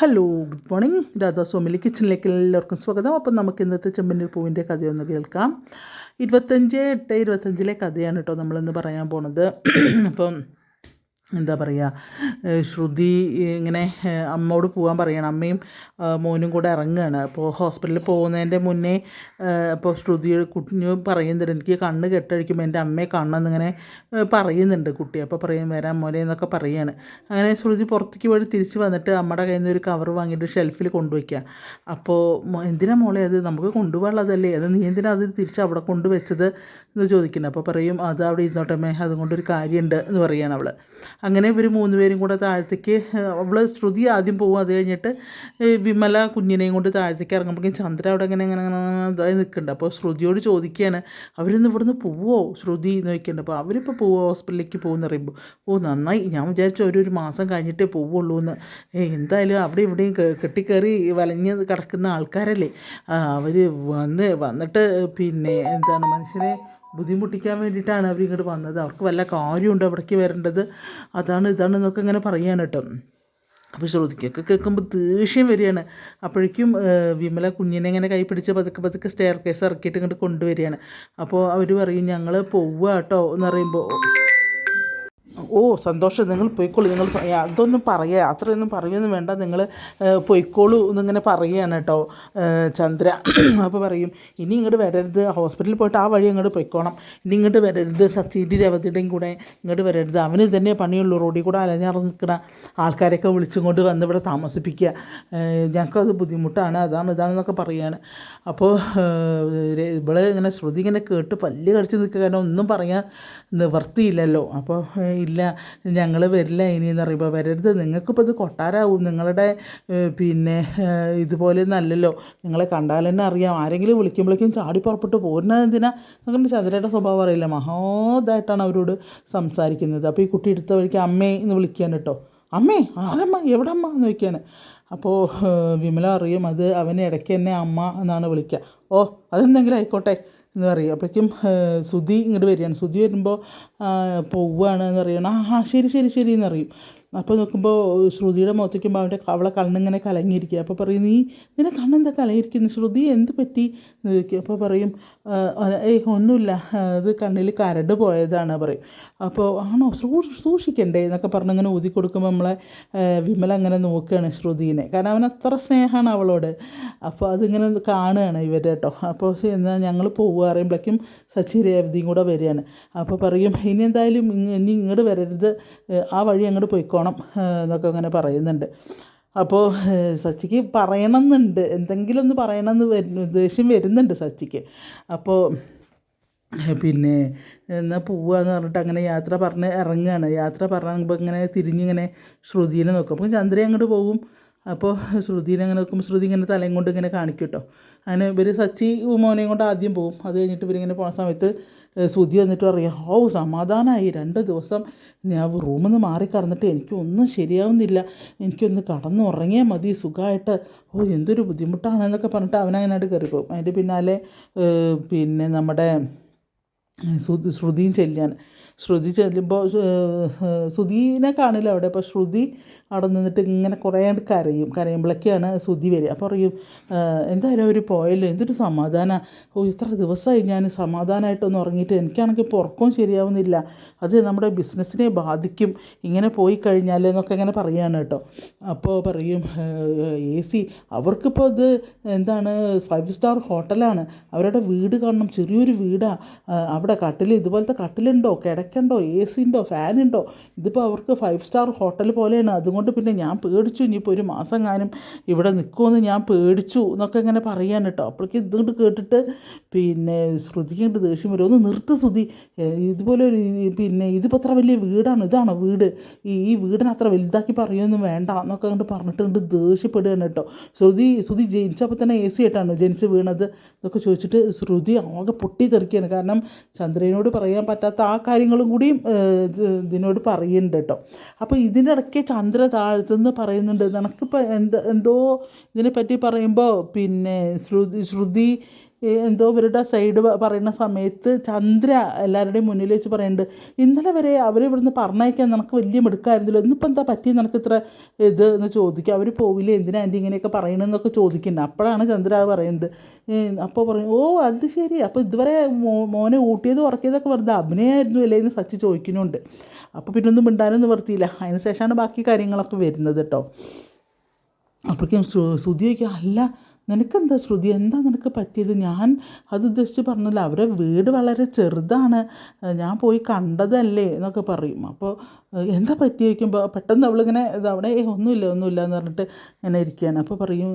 Hello good morning Radha സോമിലി കിച്ചണിലേക്ക് എല്ലാവർക്കും സ്വാഗതം. അപ്പം നമുക്ക് ഇന്നത്തെ ചെമ്പന്നീർ പൂവിന്റെ കഥയൊന്ന് കേൾക്കാം. ഇരുപത്തഞ്ച് എട്ട് ഇരുപത്തഞ്ചിലെ കഥയാണ് കേട്ടോ നമ്മളിന്ന് പറയാൻ പോണത്. അപ്പം എന്താ പറയുക ശ്രുതി ഇങ്ങനെ അമ്മയോട് പോകാൻ പറയണം. അമ്മയും മോനും കൂടെ ഇറങ്ങുകയാണ് അപ്പോൾ ഹോസ്പിറ്റലിൽ പോകുന്നതിന്റെ മുന്നേ ഇപ്പോൾ ശ്രുതി കുഞ്ഞു പറയുന്നുണ്ട് എനിക്ക് കണ്ണ് കെട്ടഴിക്കുമ്പോൾ എന്റെ അമ്മയെ കാണണമെന്നിങ്ങനെ പറയുന്നുണ്ട് കുട്ടി. അപ്പോൾ പറയും വരാൻ മോനെ എന്നൊക്കെ പറയുകയാണ് അങ്ങനെ ശ്രുതി പുറത്തേക്ക് പോയി തിരിച്ച് വന്നിട്ട് അമ്മയുടെ കയ്യിൽ നിന്ന് ഒരു കവർ വാങ്ങിയിട്ട് ഷെൽഫിൽ കൊണ്ടുവയ്ക്കുക അപ്പോൾ എന്തിനാ മോളെ അത്? നമുക്ക് കൊണ്ടുപോകാനുള്ളതല്ലേ? അത് നീ എന്തിനാ അത് തിരിച്ച് അവിടെ കൊണ്ടുവച്ചത്? എന്ന് ചോദിക്കുന്നത് അപ്പോൾ പറയും അത് അവിടെ ഇരുന്നോട്ടമ്മേ അതുകൊണ്ടൊരു കാര്യമുണ്ട് എന്ന് പറയുകയാണ് അവൾ അങ്ങനെ ഇവർ മൂന്ന് പേരും കൂടെ താഴത്തേക്ക് അവൾ ശ്രുതി ആദ്യം പോകും അത് കഴിഞ്ഞിട്ട് വിമല കുഞ്ഞിനെയും കൊണ്ട് താഴത്തേക്ക് ഇറങ്ങുമ്പോഴേക്കും ചന്ദ്ര അവിടെ അങ്ങനെ അങ്ങനെ അങ്ങനെ ഇതായി നിൽക്കുന്നുണ്ട്. അപ്പോൾ ശ്രുതിയോട് ചോദിക്കുകയാണ് അവരിന്ന് ഇവിടുന്ന് പോവോ? ശ്രുതി എന്ന് ചോദിക്കുന്നുണ്ട്. അപ്പോൾ അവരിപ്പോൾ പോവോ? ഹോസ്പിറ്റലിലേക്ക് പോകുമെന്ന് പറയുമ്പോൾ ഓ നന്നായി. ഞാൻ വിചാരിച്ചു ഒരു ഒരു മാസം കഴിഞ്ഞിട്ടേ പോവുള്ളൂ എന്ന്. എന്തായാലും അവിടെ ഇവിടെയും കെട്ടിക്കയറി വലഞ്ഞ് കിടക്കുന്ന ആൾക്കാരല്ലേ? അവർ വന്ന് വന്നിട്ട് പിന്നെ എന്താണ് മനുഷ്യനെ ബുദ്ധിമുട്ടിക്കാൻ വേണ്ടിയിട്ടാണ് അവർ ഇങ്ങോട്ട് വന്നത്. അവർക്ക് വല്ല കാര്യമുണ്ട് അവിടേക്ക് വരേണ്ടത്? അതാണ് ഇതാണ് എന്നൊക്കെ ഇങ്ങനെ പറയുകയാണ് കേട്ടോ. അപ്പോൾ ശ്രുതിക്കൊക്കെ കേൾക്കുമ്പോൾ ദേഷ്യം വരികയാണ്. അപ്പോഴേക്കും വിമല കുഞ്ഞിനെ ഇങ്ങനെ കൈ പിടിച്ച് പതുക്കെ പതുക്കെ സ്റ്റെയർ കേസ് ഇറക്കിയിട്ട് ഇങ്ങോട്ട് കൊണ്ടുവരികയാണ്. അപ്പോൾ അവർ പറയും ഞങ്ങൾ പോവുക കേട്ടോ എന്ന് പറയുമ്പോൾ ഓ സന്തോഷം. നിങ്ങൾ പോയിക്കോളൂ. നിങ്ങൾ അതൊന്നും പറയുക അത്രയൊന്നും പറയുമെന്ന് വേണ്ട. നിങ്ങൾ പോയിക്കോളൂ എന്നിങ്ങനെ പറയുകയാണ് കേട്ടോ ചന്ദ്ര. അപ്പോൾ പറയും ഇനി ഇങ്ങോട്ട് വരരുത്. ഹോസ്പിറ്റലിൽ പോയിട്ട് ആ വഴി അങ്ങോട്ട് പോയിക്കോണം. ഇനി ഇങ്ങോട്ട് വരരുത്. സച്ചിന്റെ രവതിയുടെയും കൂടെ ഇങ്ങോട്ട് വരരുത്. അവന് തന്നെ പണിയുള്ളൂ. റോഡിൽ കൂടെ അലഞ്ഞാറ് നിൽക്കുന്ന ആൾക്കാരെയൊക്കെ വിളിച്ചുകൊണ്ട് വന്ന് ഇവിടെ താമസിപ്പിക്കുക ഞങ്ങൾക്കത് ബുദ്ധിമുട്ടാണ്. അതാണ് ഇതാണെന്നൊക്കെ പറയുകയാണ് അപ്പോൾ ഇവിടെ ഇങ്ങനെ ശ്രുതി ഇങ്ങനെ കേട്ട് പല്ല് കടിച്ച് നിൽക്കുക കാരണം ഒന്നും പറയാൻ നിവർത്തിയില്ലല്ലോ അപ്പോൾ ഏഹ് ഇല്ല ഞങ്ങൾ വരില്ല ഇനി എന്ന് പറയുമ്പോൾ വരരുത്. നിങ്ങൾക്കിപ്പോൾ ഇത് കൊട്ടാരാവും. നിങ്ങളുടെ പിന്നെ ഇതുപോലെ നല്ലല്ലോ നിങ്ങളെ കണ്ടാൽ തന്നെ അറിയാം. ആരെങ്കിലും വിളിക്കുമ്പോഴേക്കും ചാടി പുറപ്പെട്ട് പോരുന്നത് എന്തിനാ? അങ്ങനെ ചന്ദ്രയുടെ സ്വഭാവം അറിയില്ല. മഹോദായിട്ടാണ് അവരോട് സംസാരിക്കുന്നത്. അപ്പോൾ ഈ കുട്ടി എടുത്ത വഴിക്ക് അമ്മേ എന്ന് വിളിക്കാൻ കേട്ടോ. അമ്മേ ആരമ്മ? എവിടെ അമ്മ എന്ന് ചോദിക്കുകയാണ്. അപ്പോൾ വിമല അറിയും അത് അവന് ഇടയ്ക്ക് തന്നെ അമ്മ എന്നാണ് വിളിക്കുക. ഓ അതെന്തെങ്കിലും ആയിക്കോട്ടെ. എന്ന് പറയും അപ്പോഴേക്കും സുധി ഇങ്ങോട്ട് വരികയാണ്. സുധി വരുമ്പോൾ പോവുകയാണ് എന്ന് പറയണം ആ ശരി ശരി ശരി എന്ന് അറിയും അപ്പോൾ നോക്കുമ്പോൾ ശ്രുതിയുടെ മുഖത്തേക്കുമ്പോൾ അവന്റെ അവളെ കണ്ണിങ്ങനെ കലങ്ങിയിരിക്കുക. അപ്പോൾ പറയും നീ നിന്റെ കണ്ണെന്താ കലങ്ങിയിരിക്കുന്നു? ശ്രുതി എന്ത് പറ്റി? എന്ന് അപ്പോൾ പറയും "ആ, ആ, ഏയ് ഒന്നുമില്ല. ഇത് കണ്ണിൽ കരട് പോയതാണ് പറയും. അപ്പോൾ ആണോ സൂക്ഷിക്കണ്ടേ എന്നൊക്കെ പറഞ്ഞ് അങ്ങനെ ഊതി കൊടുക്കുമ്പോൾ നമ്മളെ വിമൽ അങ്ങനെ നോക്കുകയാണ് ശ്രുതിനെ. കാരണം അവൻ അത്ര സ്നേഹമാണ് അവളോട്. അപ്പോൾ അതിങ്ങനെ കാണുകയാണ് ഇവർ കേട്ടോ. അപ്പോൾ എന്നാൽ ഞങ്ങൾ പോവുക അറിയുമ്പോഴേക്കും സച്ചി രേവതിയും കൂടെ വരികയാണ്. അപ്പോൾ പറയും ഇനി എന്തായാലും ഇനി ഇങ്ങോട്ട് വരരുത്. ആ വഴി അങ്ങോട്ട് പോയിക്കോണം എന്നൊക്കെ അങ്ങനെ പറയുന്നുണ്ട്. അപ്പോൾ സച്ചിക്ക് പറയണം എന്നുണ്ട് എന്തെങ്കിലും ഒന്ന് പറയണമെന്ന് വരുന്നു ദേഷ്യം വരുന്നുണ്ട് സച്ചിക്ക്. അപ്പോൾ പിന്നെ എന്നാൽ പോവാന്ന് പറഞ്ഞിട്ട് അങ്ങനെ യാത്ര പറഞ്ഞ് ഇറങ്ങുകയാണ് യാത്ര പറഞ്ഞപ്പോൾ ഇങ്ങനെ തിരിഞ്ഞിങ്ങനെ ശ്രുതിനെ നോക്കും. അപ്പോൾ ചന്ദ്രയെ അങ്ങോട്ട് പോകും അപ്പോൾ ശ്രുതിനെ അങ്ങനെ നോക്കുമ്പോൾ ശ്രുതി ഇങ്ങനെ തലയും കൊണ്ട് ഇങ്ങനെ കാണിക്കും കേട്ടോ അങ്ങനെ ഇവർ സച്ചി മോനെയും കൊണ്ട് ആദ്യം പോകും അത് കഴിഞ്ഞിട്ട് ഇവരിങ്ങനെ പോകുന്ന സമയത്ത് ശ്രുതി വന്നിട്ട് പറയാം ഓ സമാധാനമായി രണ്ട് ദിവസം ഞാൻ റൂമിൽ നിന്ന് മാറി കറന്നിട്ട് എനിക്കൊന്നും ശരിയാവുന്നില്ല. എനിക്കൊന്ന് കടന്നു ഉറങ്ങിയാൽ മതി. സുഖമായിട്ട് ഓ എന്തൊരു ബുദ്ധിമുട്ടാണെന്നൊക്കെ പറഞ്ഞിട്ട് അവനങ്ങനായിട്ട് കയറിപ്പോകും പോകും അതിന്റെ പിന്നാലെ പിന്നെ നമ്മുടെ ശ്രുതി ശ്രുതിയും ചെല്ലുകയാണ് ശ്രുതി ചെല്ലുമ്പോൾ ശ്രുതിനെ കാണില്ല അവിടെ അപ്പോൾ ശ്രുതി അവിടെ നിന്നിട്ട് ഇങ്ങനെ കുറേ കരയും കരയുമ്പോഴൊക്കെയാണ് ശ്രുതി വരിക. അപ്പോൾ പറയും എന്തായാലും അവർ പോയല്ലോ എന്തൊരു സമാധാനം. ഓ ഇത്ര ദിവസമായി ഞാൻ സമാധാനമായിട്ടൊന്ന് ഉറങ്ങിയിട്ട് എനിക്കാണെങ്കിൽ ഇപ്പോൾ ഉറക്കവും ശരിയാവുന്നില്ല. അത് നമ്മുടെ ബിസിനസ്സിനെ ബാധിക്കും. ഇങ്ങനെ പോയി കഴിഞ്ഞാൽ എന്നൊക്കെ ഇങ്ങനെ പറയുകയാണ് കേട്ടോ. അപ്പോൾ പറയും എ സി അവർക്കിപ്പോൾ ഇത് എന്താണ് ഫൈവ് സ്റ്റാർ ഹോട്ടലാണ്. അവരുടെ വീട് കാണണം ചെറിയൊരു വീടാണ് അവിടെ കട്ടിൽ ഇതുപോലത്തെ കട്ടിലുണ്ടോ? കിടക്കണ്ടോ എ സി ഉണ്ടോ ഫാൻ ഉണ്ടോ ഇതിപ്പോൾ അവർക്ക് ഫൈവ് സ്റ്റാർ ഹോട്ടൽ പോലെയാണ്. അതുകൊണ്ട് പിന്നെ ഞാൻ പേടിച്ചു. ഇനിയിപ്പോൾ ഒരു മാസം കാനും ഇവിടെ നിൽക്കുമെന്ന് ഞാൻ പേടിച്ചു എന്നൊക്കെ ഇങ്ങനെ പറയാൻ കേട്ടോ. അപ്പോഴേക്കും ഇതുകൊണ്ട് കേട്ടിട്ട് പിന്നെ ശ്രുതിക്കേണ്ട ദേഷ്യം വരും. ഒന്ന് നിർത്ത് ശ്രുതി. ഇതുപോലെ ഒരു പിന്നെ ഇതിപ്പോൾ അത്ര വലിയ വീടാണ്. ഇതാണോ വീട്? ഈ ഈ വീടിനെ അത്ര വലുതാക്കി പറയുമൊന്നും വേണ്ട എന്നൊക്കെ കണ്ട് പറഞ്ഞിട്ട് കണ്ട് ദേഷ്യപ്പെടുകയാണ് കേട്ടോ. ശ്രുതി ശ്രുതി ജനിച്ചപ്പോൾ തന്നെ എ സി ആയിട്ടാണ് ജനിച്ച് വീണത് എന്നൊക്കെ ചോദിച്ചിട്ട് ശ്രുതി ആകെ പൊട്ടി തെറിക്കുകയാണ് കാരണം ചന്ദ്രനോട് പറയാൻ പറ്റാത്ത ആ കാര്യങ്ങളും ഏഹ്, ഇതിനോട് പറയുന്നുണ്ട് കേട്ടോ. അപ്പോൾ ഇതിന്റെ ഇടയ്ക്ക് ചന്ദ്ര താഴ്ത്തുനിന്ന് പറയുന്നുണ്ട്. നിനക്കിപ്പോൾ എന്ത് എന്തോ ഇതിനെപ്പറ്റി പറയുമ്പോൾ പിന്നെ ശ്രുതി ശ്രുതി എന്തോ ഇവരുടെ സൈഡ് പറയുന്ന സമയത്ത് ചന്ദ്ര എല്ലാവരുടെയും മുന്നിൽ വെച്ച് പറയുന്നുണ്ട് ഇന്നലെ വരെ അവർ ഇവിടുന്ന് പറഞ്ഞയക്കാൻ നിനക്ക് വലിയ മിടുക്കായിരുന്നല്ലോ. ഇന്നിപ്പോൾ എന്താ പറ്റി നിനക്ക് ഇത്ര ഇത് എന്ന് ചോദിക്കുക അവർ പോവില്ല? എന്തിനാ ആന്റി ഇങ്ങനെയൊക്കെ പറയണമെന്നൊക്കെ ചോദിക്കുന്നുണ്ട്. അപ്പോഴാണ് ചന്ദ്ര പറയുന്നത്. അപ്പോൾ പറയും ഓ അത് ശരി. അപ്പോൾ ഇതുവരെ മോനെ ഊട്ടിയത് ഉറക്കിയതൊക്കെ വെറുതെ അഭിനയമായിരുന്നു അല്ലേ? എന്ന് സച്ചി ചോദിക്കുന്നുണ്ട്. അപ്പോൾ പിന്നെ ഒന്നും മിണ്ടാനൊന്നും നിവർത്തിയില്ല. അതിന് ശേഷമാണ് ബാക്കി കാര്യങ്ങളൊക്കെ വരുന്നത് കേട്ടോ. അപ്പോഴേക്കും ശ്രുതി അല്ല നിനക്കെന്താ ശ്രുതി? എന്താ നിനക്ക് പറ്റിയത്? ഞാൻ അത് ഉദ്ദേശിച്ച് പറഞ്ഞില്ല. അവരെ വീട് വളരെ ചെറുതാണ്. ഞാൻ പോയി കണ്ടതല്ലേ എന്നൊക്കെ പറയും. അപ്പോൾ എന്താ പറ്റി ചോദിക്കുമ്പോൾ പെട്ടെന്ന് അവളിങ്ങനെ അവിടെ "ഏയ് ഒന്നുമില്ല ഒന്നുമില്ല എന്ന് പറഞ്ഞിട്ട് ഇങ്ങനെ ഇരിക്കുകയാണ്. അപ്പോൾ പറയും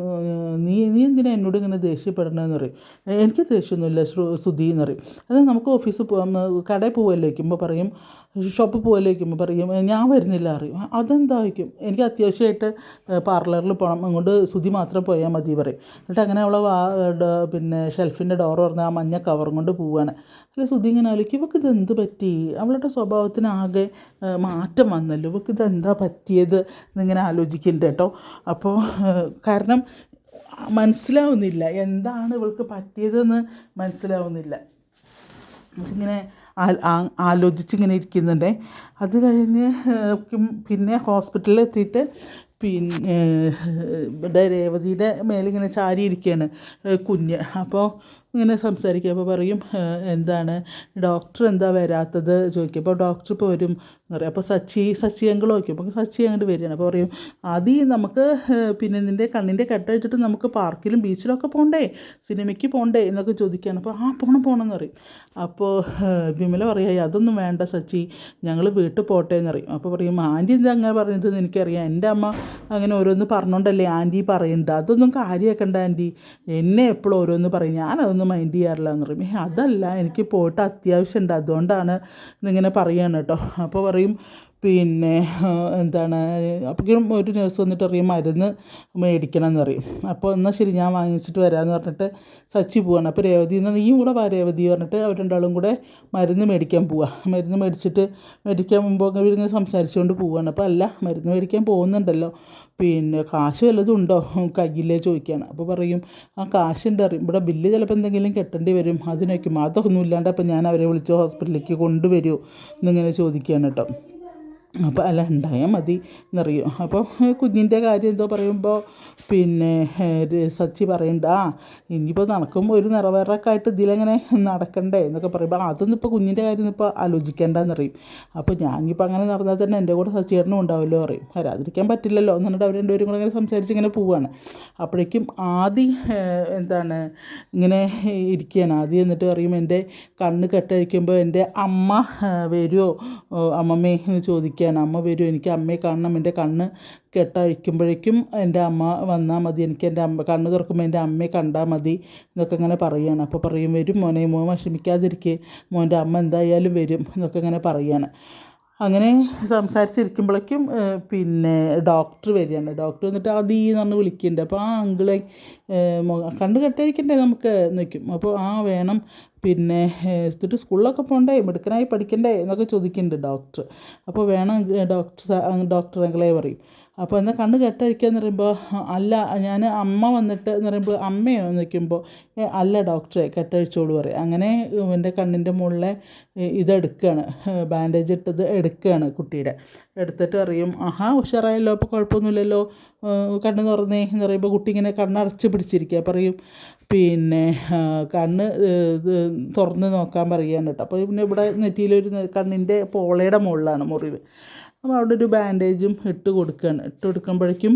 നീ നീ എന്തിനാ എന്നോട് ഇങ്ങനെ ദേഷ്യപ്പെടണമെന്ന് പറയും? എനിക്ക് ദേഷ്യമൊന്നുമില്ല സുധി എന്ന് പറയും. അത് നമുക്ക് ഓഫീസിൽ പോകാം കടയിൽ പോകുമല്ലോ വയ്ക്കുമ്പോൾ പറയും ഷോപ്പിൽ പോകല്ലോ വയ്ക്കുമ്പോൾ പറയും ഞാൻ വരുന്നില്ല അറിയും അതെന്താ വയ്ക്കും എനിക്ക് അത്യാവശ്യമായിട്ട് പാർലറിൽ പോകണം അങ്ങോട്ട് സുധി മാത്രം പോയാൽ മതി പറയും. എന്നിട്ട് അങ്ങനെ അവളെ വാ പിന്നെ ഷെൽഫിന്റെ ഡോർ തുറന്ന് ആ മഞ്ഞ കവറും കൊണ്ട് പോവുകയാണ് അല്ലെ സുധി ഇങ്ങനെ ആലോചിക്കും ഇത് എന്ത് പറ്റി? അവളുടെ സ്വഭാവത്തിന് ആകെ ഏ, മാറ്റം വന്നല്ലോ. ഇവർക്ക് ഇതെന്താ പറ്റിയത് എന്നിങ്ങനെ ആലോചിക്കുന്നുണ്ട് കേട്ടോ. അപ്പോൾ കാരണം മനസ്സിലാവുന്നില്ല എന്താണ് ഇവൾക്ക് പറ്റിയതെന്ന് മനസ്സിലാവുന്നില്ല. ഇങ്ങനെ ആലോചിച്ചിങ്ങനെ ഇരിക്കുന്നുണ്ട്. അത് കഴിഞ്ഞ് പിന്നെ ഹോസ്പിറ്റലിൽ എത്തിയിട്ട് പിന്നെ രേവതിയുടെ മേലിങ്ങനെ ചാരി ഇരിക്കുകയാണ് കുഞ്ഞ്. അപ്പോൾ ഇങ്ങനെ സംസാരിക്കുക അപ്പോൾ പറയും എന്താണ്? ഡോക്ടർ എന്താ വരാത്തത്? ചോദിക്കും. അപ്പോൾ ഡോക്ടർ ഇപ്പോൾ വരും. എന്ന് പറയും അപ്പോൾ സച്ചി സച്ചി അങ്കിൾ നോക്കും. അപ്പോൾ സച്ചി അങ്ങോട്ട് വരികയാണ്. അപ്പോൾ പറയും ആദ്യം നമുക്ക് പിന്നെ നിന്റെ കണ്ണിന്റെ കെട്ട വെച്ചിട്ട് നമുക്ക് പാർക്കിലും ബീച്ചിലൊക്കെ പോകണ്ടേ സിനിമയ്ക്ക് പോകണ്ടേ എന്നൊക്കെ ചോദിക്കുകയാണ്. അപ്പോൾ ആ പോകണം പോകണം എന്ന് പറയും. അപ്പോൾ വിമല പറയാ അതൊന്നും വേണ്ട സച്ചി ഞങ്ങൾ വീട്ടിൽ പോട്ടെ എന്ന് പറയും. അപ്പോൾ പറയും ആന്റി എന്താ അങ്ങനെ പറയുന്നത്? എനിക്കറിയാം എന്റെ അമ്മ അങ്ങനെ ഓരോന്ന് പറഞ്ഞോണ്ടല്ലേ ആന്റി പറയുന്നത്? അതൊന്നും കാര്യമാക്കണ്ട ആന്റി എന്നെ എപ്പോഴും ഓരോന്ന് പറയും. ഞാനതൊന്നും മൈൻഡ് ചെയ്യാറില്ല എന്ന് പറയും. "ഏ, അതല്ല എനിക്ക് പോയിട്ട് അത്യാവശ്യമുണ്ട്. അതുകൊണ്ടാണ് എന്നിങ്ങനെ പറയുകയാണ് കേട്ടോ. അപ്പോൾ പറയും പിന്നെ എന്താണ് അപ്പോഴേക്കും ഒരു നേഴ്സ് വന്നിട്ട് അറിയും മരുന്ന് മേടിക്കണം എന്ന് പറയും. അപ്പോൾ എന്നാൽ ശരി ഞാൻ വാങ്ങിച്ചിട്ട് വരാമെന്ന് പറഞ്ഞിട്ട് സച്ചി പോവാണ്. അപ്പോൾ രേവതി എന്നാൽ നീയും കൂടെ വാ രേവതി പറഞ്ഞിട്ട് അവർ രണ്ടാളും കൂടെ മരുന്ന് മേടിക്കാൻ പോവാ. മരുന്ന് മേടിച്ചിട്ട് മേടിക്കാൻ മുമ്പ് ഇവരിങ്ങനെ സംസാരിച്ചുകൊണ്ട് പോവാണ്. അപ്പോൾ അല്ല മരുന്ന് മേടിക്കാൻ പോകുന്നുണ്ടല്ലോ. പിന്നെ കാശ് വല്ലതും ഉണ്ടോ? കയ്യിലേ ചോദിക്കുകയാണ് അപ്പോൾ പറയും ആ കാശുണ്ട് അറിയും ഇവിടെ ബില്ല് ചിലപ്പോൾ എന്തെങ്കിലും കെട്ടേണ്ടി വരും. അതിനൊക്കെ അതൊന്നും ഇല്ലാണ്ട് അപ്പോൾ ഞാൻ അവരെ വിളിച്ച് ഹോസ്പിറ്റലിലേക്ക് കൊണ്ടുവരുമോ എന്നിങ്ങനെ ചോദിക്കുകയാണ് കേട്ടോ. അപ്പോൾ അല്ല ഉണ്ടായാൽ മതി എന്നറിയും അപ്പോൾ കുഞ്ഞിന്റെ കാര്യം എന്തോ പറയുമ്പോൾ പിന്നെ സച്ചി പറയുന്നുണ്ട് ആ ഇനിയിപ്പോൾ നടക്കുമ്പോൾ ഒരു നിറവേറൊക്കെ ആയിട്ട് ഇതിലെങ്ങനെ നടക്കണ്ടേ? എന്നൊക്കെ പറയുമ്പോൾ "ആ, അതൊന്നും ഇപ്പോൾ കുഞ്ഞിന്റെ കാര്യം ഇപ്പോൾ ആലോചിക്കേണ്ടെന്നറിയും അപ്പോൾ ഞാനിപ്പോൾ അങ്ങനെ നടന്നാൽ തന്നെ എന്റെ കൂടെ സച്ചിയേട്ടനും ഉണ്ടാവുമല്ലോ അറിയും വരാതിരിക്കാൻ പറ്റില്ലല്ലോ. എന്നിട്ട് അവർ രണ്ടുപേരും കൂടെ ഇങ്ങനെ സംസാരിച്ച് ഇങ്ങനെ പോവുകയാണ് അപ്പോഴേക്കും ആദി എന്താണ് ഇങ്ങനെ ഇരിക്കുകയാണ്. ആദ്യം എന്നിട്ട് പറയും എന്റെ കണ്ണ് കെട്ടഴിക്കുമ്പോൾ എന്റെ അമ്മ വരുമോ അമ്മമ്മേ എന്ന് ചോദിക്കുകയാണ് അമ്മ വരും. എനിക്ക് അമ്മയെ കാണണം. എന്റെ കണ്ണ് കെട്ടഴിക്കുമ്പോഴേക്കും എന്റെ അമ്മ വന്നാൽ മതി. എനിക്ക് എന്റെ അമ്മ കണ്ണ് തുറക്കുമ്പോൾ എന്റെ അമ്മയെ കണ്ടാൽ മതി എന്നൊക്കെ ഇങ്ങനെ പറയുകയാണ്. അപ്പോൾ പറയും വരും മോനെ മോൻ വിഷമിക്കാതിരിക്കുക മോന്റെ അമ്മ എന്തായാലും വരും എന്നൊക്കെ ഇങ്ങനെ പറയുകയാണ്. അങ്ങനെ സംസാരിച്ചിരിക്കുമ്പോഴേക്കും പിന്നെ ഡോക്ടർ വരികയാണ്. ഡോക്ടർ വന്നിട്ട് അതീ എന്ന് പറഞ്ഞ് വിളിക്കുന്നുണ്ട്. അപ്പോൾ ആ അങ്കിളെ കണ്ണ് കെട്ടഴിക്കണ്ടേ നമുക്ക്? നിൽക്കും അപ്പോൾ ആ വേണം പിന്നെ എന്നിട്ട് സ്കൂളിലൊക്കെ പോകണ്ടേ മിടുക്കനായി പഠിക്കണ്ടേ എന്നൊക്കെ ചോദിക്കുന്നുണ്ട് ഡോക്ടർ. അപ്പോൾ വേണം ഡോക്ടർ ഡോക്ടർ അങ്കിളെ പറയും. അപ്പോൾ എന്നാൽ കണ്ണ് കെട്ടഴിക്കുക എന്ന് പറയുമ്പോൾ അല്ല ഞാൻ അമ്മ വന്നിട്ട് എന്ന് പറയുമ്പോൾ അമ്മയോ നിൽക്കുമ്പോൾ അല്ല ഡോക്ടറെ കെട്ടഴിച്ചോളൂ പറയും. അങ്ങനെ എന്റെ കണ്ണിന്റെ മുകളിലെ ഇതെടുക്കുകയാണ് ബാൻഡേജ് ഇട്ടത് എടുക്കുകയാണ് കുട്ടിയുടെ. എടുത്തിട്ട് അറിയും ആഹാ ഉഷാറായല്ലോ അപ്പോൾ കുഴപ്പമൊന്നുമില്ലല്ലോ കണ്ണ് തുറന്നേ എന്ന് പറയുമ്പോൾ കുട്ടി ഇങ്ങനെ കണ്ണടച്ച് പിടിച്ചിരിക്കുക പറയും പിന്നെ കണ്ണ് തുറന്ന് നോക്കാൻ പറയുകയാണ് കേട്ടോ. അപ്പോൾ പിന്നെ ഇവിടെ നെറ്റിയിലൊരു കണ്ണിന്റെ പോളയുടെ മുകളിലാണ് മുറിവ്. അപ്പോൾ അവിടെ ഒരു ബാൻഡേജും ഇട്ട് കൊടുക്കുകയാണ്. ഇട്ട് കൊടുക്കുമ്പോഴേക്കും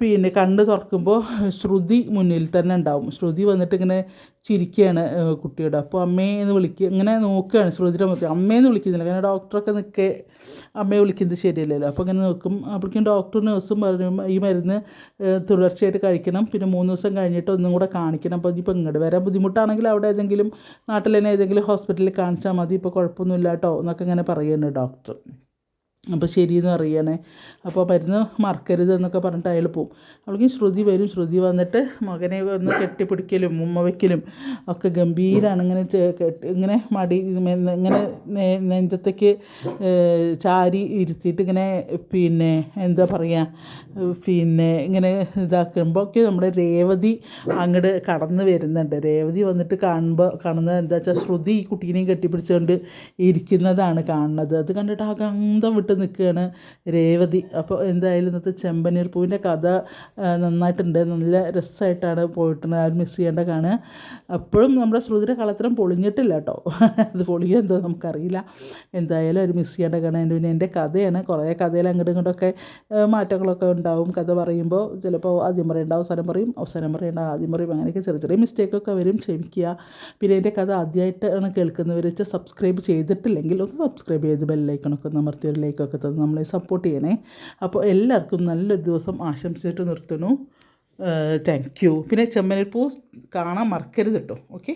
പിന്നെ കണ്ണ് തുറക്കുമ്പോൾ ശ്രുതി മുന്നിൽ തന്നെ ഉണ്ടാവും. ശ്രുതി വന്നിട്ട് ഇങ്ങനെ ചിരിക്കുകയാണ് കുട്ടിയോട്. അപ്പോൾ അമ്മേ എന്ന് വിളിക്കുക ഇങ്ങനെ നോക്കുകയാണ് ശ്രുതിയുടെ മുഖത്ത്. അമ്മയെന്ന് വിളിക്കുന്നില്ല. കാരണം ഡോക്ടറൊക്കെ നിൽക്കെ അമ്മയെ വിളിക്കുന്നത് ശരിയല്ലല്ലോ. അപ്പോൾ ഇങ്ങനെ നോക്കും. അപ്പോഴേക്കും ഡോക്ടർ നേഴ്സും പറഞ്ഞു ഈ മരുന്ന് തുടർച്ചയായിട്ട് കഴിക്കണം. പിന്നെ മൂന്ന് ദിവസം കഴിഞ്ഞിട്ട് ഒന്നും കൂടെ കാണിക്കണം. അപ്പോൾ ഇനിയിപ്പോൾ ഇങ്ങോട്ട് വരാൻ ബുദ്ധിമുട്ടാണെങ്കിൽ അവിടെ ഏതെങ്കിലും നാട്ടിൽ തന്നെ ഏതെങ്കിലും ഹോസ്പിറ്റലിൽ കാണിച്ചാൽ മതി. ഇപ്പോൾ കുഴപ്പമൊന്നുമില്ല കേട്ടോ എന്നൊക്കെ ഇങ്ങനെ പറയുന്നുണ്ട് ഡോക്ടർ. അപ്പോൾ ശരിയെന്ന് അറിയണേ അപ്പോൾ മരുന്ന് മറക്കരുത് എന്നൊക്കെ പറഞ്ഞിട്ട് അയാൾ പോവും. അവൾക്ക് ശ്രുതി വരും. ശ്രുതി വന്നിട്ട് മകനെ വന്ന് കെട്ടിപ്പിടിക്കലും ഉമ്മ വയ്ക്കലും ഒക്കെ ഗംഭീരമാണ് ഇങ്ങനെ ഇങ്ങനെ മടി ഇങ്ങനെ നെഞ്ചത്തേക്ക് ചാരി ഇരുത്തിയിട്ട് ഇങ്ങനെ പിന്നെ എന്താ പറയുക പിന്നെ ഇങ്ങനെ ഇതാക്കുമ്പോഴൊക്കെ നമ്മുടെ രേവതി അങ്ങോട്ട് കടന്ന് വരുന്നുണ്ട്. രേവതി വന്നിട്ട് കാണുമ്പോൾ കാണുന്നത് എന്താ വെച്ചാൽ ശ്രുതി ഈ കുട്ടീനെയും കെട്ടിപ്പിടിച്ചുകൊണ്ട് ഇരിക്കുന്നതാണ് കാണുന്നത്. അത് കണ്ടിട്ട് ആ ഗന്ധം വിട്ട് നിൽക്കുകയാണ് രേവതി. അപ്പോൾ എന്തായാലും ഇന്നത്തെ ചെമ്പനീർ പൂവിന്റെ കഥ നന്നായിട്ടുണ്ട്. നല്ല രസമായിട്ടാണ് പോയിട്ടുണ്ട് ആരും മിസ് ചെയ്യേണ്ട കാണുക. അപ്പോഴും നമ്മുടെ ശ്രുതിയുടെ കളത്തരം പൊളിഞ്ഞിട്ടില്ല കേട്ടോ. അത് പൊളിയോ എന്തോ നമുക്കറിയില്ല. എന്തായാലും ഒരു മിസ് ചെയ്യേണ്ട കാണുക. എന്റെ പിന്നെ എന്റെ കഥയാണ്. കുറേ കഥയിൽ അങ്ങോട്ടും ഇങ്ങോട്ടൊക്കെ മാറ്റങ്ങളൊക്കെ ഉണ്ടാവും. കഥ പറയുമ്പോൾ ചിലപ്പോൾ ആദ്യം പറയേണ്ട അവസാനം പറയും അവസാനം പറയേണ്ട ആദ്യം പറയും. അങ്ങനെയൊക്കെ ചെറിയ ചെറിയ മിസ്റ്റേക്കൊക്കെ വരും. ക്ഷമിക്കുക. പിന്നെ എന്റെ കഥ ആദ്യമായിട്ടാണ് കേൾക്കുന്നവർ വെച്ചാൽ സബ്സ്ക്രൈബ് ചെയ്തിട്ടില്ലെങ്കിൽ ഒന്ന് സബ്സ്ക്രൈബ് ചെയ്ത് ബെല്ലൈക്കണൊക്കെ ഒന്ന് അമർത്തി ഒരു ലൈക്കൊക്കെ തന്ന് നമ്മളെ സപ്പോർട്ട് ചെയ്യണേ. അപ്പോൾ എല്ലാവർക്കും നല്ലൊരു ദിവസം ആശംസിച്ചിട്ട് നിർത്തുന്നു. താങ്ക് യു പിന്നെ ചെമ്മനിൽ പൂ കാണാൻ മറക്കരുത് കേട്ടോ ഓക്കെ